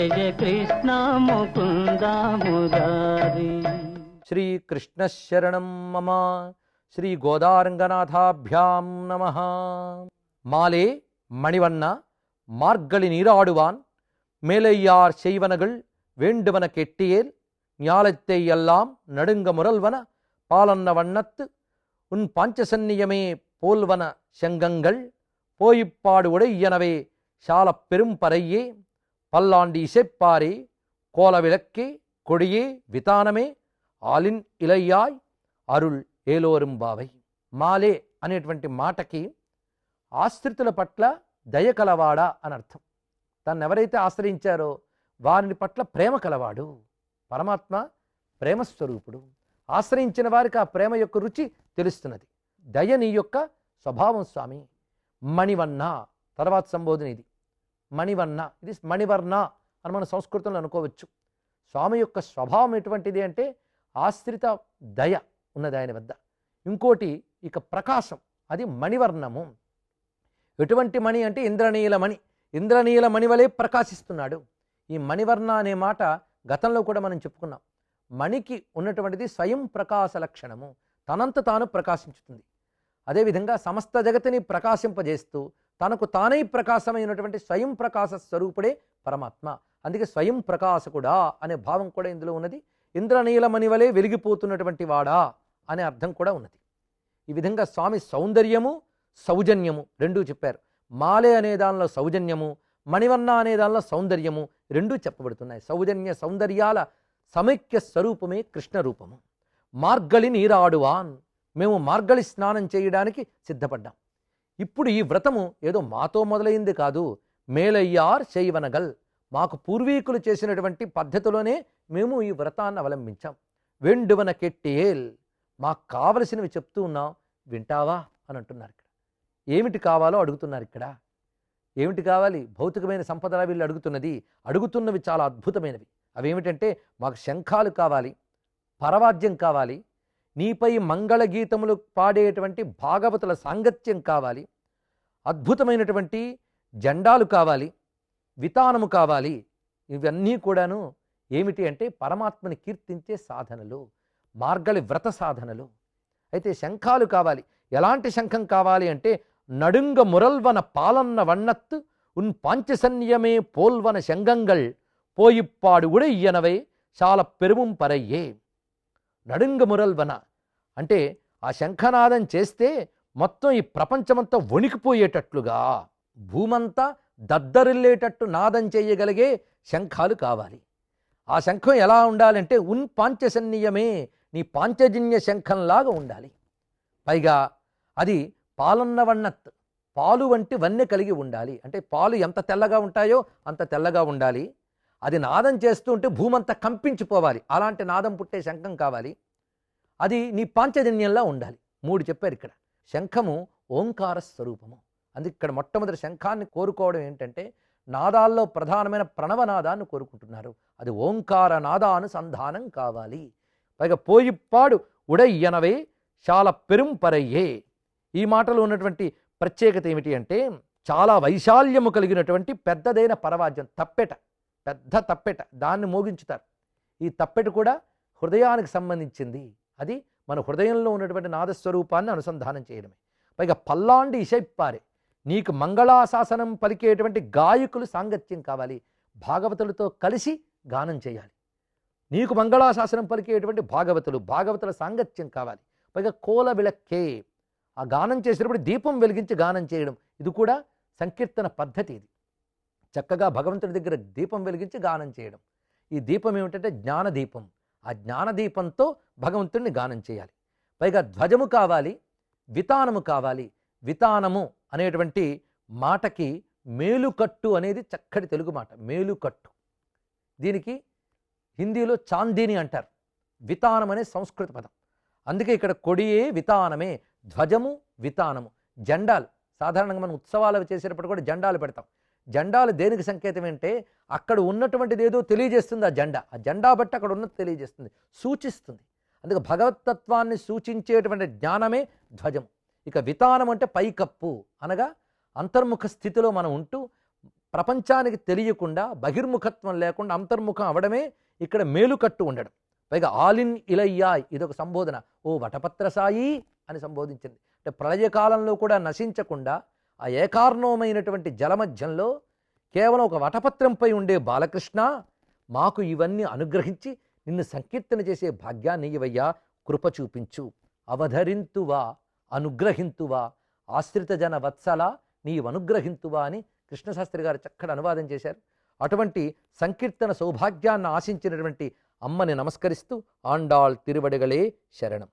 జయ కృష్ణ ముకుంద మురారి శ్రీకృష్ణశరణం మమ శ్రీ గోదారంగనాథాభ్యాం నమ మాలే మణివన్న మార్గళి நீராடுவான் மேலையார் செய்வனகள் வேண்டுவன கெட்டியேல் ஞாலத்தை எல்லாம் நடுங்க முரல்வன பாலன்ன வண்ணத்து உன் பாஞ்சசன்னியமே போல்வன செங்கங்கள் போயிப்பாடு உடையனவே சாலப் பெரும் பறையே பல்லாண்டி இசைப்பாரி கோல விளக்கி கொடியே விதானமே ఆలిన్ ఇలయ్యాయ్ అరుల్ ఏలోరింబావై మాలే అనేటువంటి మాటకి ఆశ్రితుల పట్ల దయ కలవాడా అని అర్థం తను ఎవరైతే ఆశ్రయించారో వారిని పట్ల ప్రేమ కలవాడు. పరమాత్మ ప్రేమస్వరూపుడు. ఆశ్రయించిన వారికి ఆ ప్రేమ యొక్క రుచి తెలుస్తున్నది. దయ నీ యొక్క స్వభావం స్వామి. మణివన్న. తర్వాత సంబోధన ఇది. మణివర్ణ. ఇది మణివర్ణ అని మన సంస్కృతంలో అనుకోవచ్చు. స్వామి యొక్క స్వభావం ఎటువంటిది అంటే ఆశ్రిత దయ ఉన్నది ఆయన వద్ద. ఇంకోటి ఇక ప్రకాశం. అది మణివర్ణము. ఎటువంటి మణి అంటే ఇంద్రనీల మణి. ఇంద్రనీల మణి వలె ప్రకాశిస్తున్నాడు. ఈ మణివర్ణ అనే మాట గతంలో కూడా మనం చెప్పుకున్నాం. మణికి ఉన్నటువంటిది స్వయం ప్రకాశ లక్షణము. తనంత తాను ప్రకాశించుతుంది. అదేవిధంగా సమస్త జగతిని ప్రకాశింపజేస్తూ తనకు తానై ప్రకాశమైనటువంటి స్వయం ప్రకాశ స్వరూపుడే పరమాత్మ. అందుకే స్వయం ప్రకాశకుడా అనే భావం కూడా ఇందులో ఉన్నది. ఇంద్రనీలమణి వలె వెలిగిపోతున్నటువంటి వాడా అనే అర్థం కూడా ఉన్నది. ఈ విధంగా స్వామి సౌందర్యము సౌజన్యము రెండూ చెప్పారు. మాలే అనే దానిలో సౌజన్యము మణివన్న అనే దానిలో సౌందర్యము రెండూ చెప్పబడుతున్నాయి. సౌజన్య సౌందర్యాల సమైక్య స్వరూపమే కృష్ణ రూపము. మార్గళి నీరాడువాన్. మేము మార్గళి స్నానం చేయడానికి సిద్ధపడ్డాం. ఇప్పుడు ఈ వ్రతము ఏదో మాతో మొదలైంది కాదు. మేలయ్యార్ చేయవనగల్. మాకు పూర్వీకులు చేసినటువంటి పద్ధతిలోనే మేము ఈ వ్రతాన్ని అవలంబించాం. వెండువన కెట్టేల్ మాకు కావలసినవి చెప్తూ ఉన్నాం. వింటావా? అని అంటున్నారు ఇక్కడ. ఏమిటి కావాలో అడుగుతున్నారు ఇక్కడ. ఏమిటి కావాలి? భౌతికమైన సంపదల వీళ్ళు అడుగుతున్నది. అడుగుతున్నవి చాలా అద్భుతమైనవి. అవేమిటంటే మాకు శంఖాలు కావాలి. పరవాద్యం కావాలి. నీపై మంగళ గీతములు పాడేటువంటి భాగవతుల సాంగత్యం కావాలి. అద్భుతమైనటువంటి జెండాలు కావాలి వితానము కావాలి ఇవన్నీ కూడాను ఏమిటి అంటే పరమాత్మని కీర్తించే సాధనలు మార్గళి వ్రత సాధనలు. అయితే శంఖాలు కావాలి. ఎలాంటి శంఖం కావాలి అంటే నడుంగ మురల్వన పాలన్న వన్నత్తు ఉన్ పాంచసన్యమే పోల్వన శంగంగల్ పోయిప్పాడు ఉడయ్యనవై చాలా పెరుముం పరయ్యే. నడుంగ మురల్వన అంటే ఆ శంఖనాదం చేస్తే మొత్తం ఈ ప్రపంచమంతా వణికిపోయేటట్లుగా భూమంతా దద్దరిల్లేటట్టు నాదం చేయగలిగే శంఖాలు కావాలి. ఆ శంఖం ఎలా ఉండాలంటే ఉన్ పాంచజన్యమే నీ పాంచజన్య శంఖంలాగా ఉండాలి. పైగా అది పాలన్న వన్నత్ పాలు వంటి వన్నె కలిగి ఉండాలి. అంటే పాలు ఎంత తెల్లగా ఉంటాయో అంత తెల్లగా ఉండాలి. అది నాదం చేస్తూ ఉంటే భూమంతా కంపించిపోవాలి. అలాంటి నాదం పుట్టే శంఖం కావాలి. అది నీ పాంచజన్యంలా ఉండాలి. మూడు చెప్పారు ఇక్కడ. శంఖము ఓంకార స్వరూపము. అందుకే ఇక్కడ మొట్టమొదటి శంఖాన్ని కోరుకోవడం ఏంటంటే నాదాల్లో ప్రధానమైన ప్రణవనాదాన్ని కోరుకుంటున్నారు. అది ఓంకార నాదానుసంధానం కావాలి. పైగా పోయిప్పాడు ఉడయ్యనవే చాలా పెరుంపరయ్యే. ఈ మాటలో ఉన్నటువంటి ప్రత్యేకత ఏమిటి అంటే చాలా వైశాల్యము కలిగినటువంటి పెద్దదైన పరవాద్యం తప్పెట పెద్ద తప్పెట దాన్ని మోగించుతారు. ఈ తప్పెట కూడా హృదయానికి సంబంధించింది. అది మన హృదయంలో ఉన్నటువంటి నాదస్వరూపాన్ని అనుసంధానం చేయడమే. పైగా పల్లాండి ఇషైప్పారే నీకు మంగళాశాసనం పలికేటువంటి గాయకులు సాంగత్యం కావాలి భాగవతులతో కలిసి గానం చేయాలి. నీకు మంగళాశాసనం పలికేటువంటి భాగవతులు భాగవతుల సాంగత్యం కావాలి. పైగా కోల విలక్కే ఆ గానం చేసేటప్పుడు దీపం వెలిగించి గానం చేయడం ఇది కూడా సంకీర్తన పద్ధతి ఇది. చక్కగా భగవంతుడి దగ్గర దీపం వెలిగించి గానం చేయడం. ఈ దీపం ఏమిటంటే జ్ఞానదీపం. ఆ జ్ఞానదీపంతో భగవంతుడిని గానం చేయాలి. పైగా ధ్వజము కావాలి వితానము కావాలి. వితానము అనేటువంటి మాటకి మేలుకట్టు అనేది చక్కటి తెలుగు మాట. మేలుకట్టు. దీనికి హిందీలో చాందీని అంటారు. వితానం అనే సంస్కృత పదం. అందుకే ఇక్కడ కొడియే వితానమే ధ్వజము వితానము. జెండాలు. సాధారణంగా మనం ఉత్సవాలు చేసేటప్పుడు కూడా జెండాలు పెడతాం. జెండాలు దేనికి సంకేతం అంటే అక్కడ ఉన్నటువంటిది ఏదో తెలియజేస్తుంది ఆ జెండా. ఆ జెండా బట్టి అక్కడ ఉన్నది తెలియజేస్తుంది సూచిస్తుంది. అందుకే భగవతత్వాన్ని సూచించేటువంటి జ్ఞానమే ధ్వజం. ఇక వితానం అంటే పైకప్పు అనగా అంతర్ముఖ స్థితిలో మనం ఉంటూ ప్రపంచానికి తెలియకుండా బహిర్ముఖత్వం లేకుండా అంతర్ముఖం అవడమే ఇక్కడ మేలుకట్టు ఉండడం. పైగా ఆలిన్ ఇలయ్యాయ్ ఇదొక సంబోధన. ఓ వటపత్ర సాయి అని సంబోధించింది. అంటే ప్రళయకాలంలో కూడా నశించకుండా ఆ ఏకార్ణవమైనటువంటి జలమధ్యంలో కేవలం ఒక వటపత్రంపై ఉండే బాలకృష్ణ మాకు ఇవన్నీ అనుగ్రహించి నిన్ను సంకీర్తన చేసే భాగ్యాన్ని ఇవయ్యా కృప చూపించు. అవధరింతువా అనుగ్రహింతువా ఆశ్రిత జన వత్సల నీవనుగ్రహింతువా అని కృష్ణశాస్త్రి గారు చక్కటి అనువాదం చేశారు. అటువంటి సంకీర్తన సౌభాగ్యాన్ని ఆశించినటువంటి అమ్మని నమస్కరిస్తూ ఆండాళ్ తిరువడిగలే శరణం.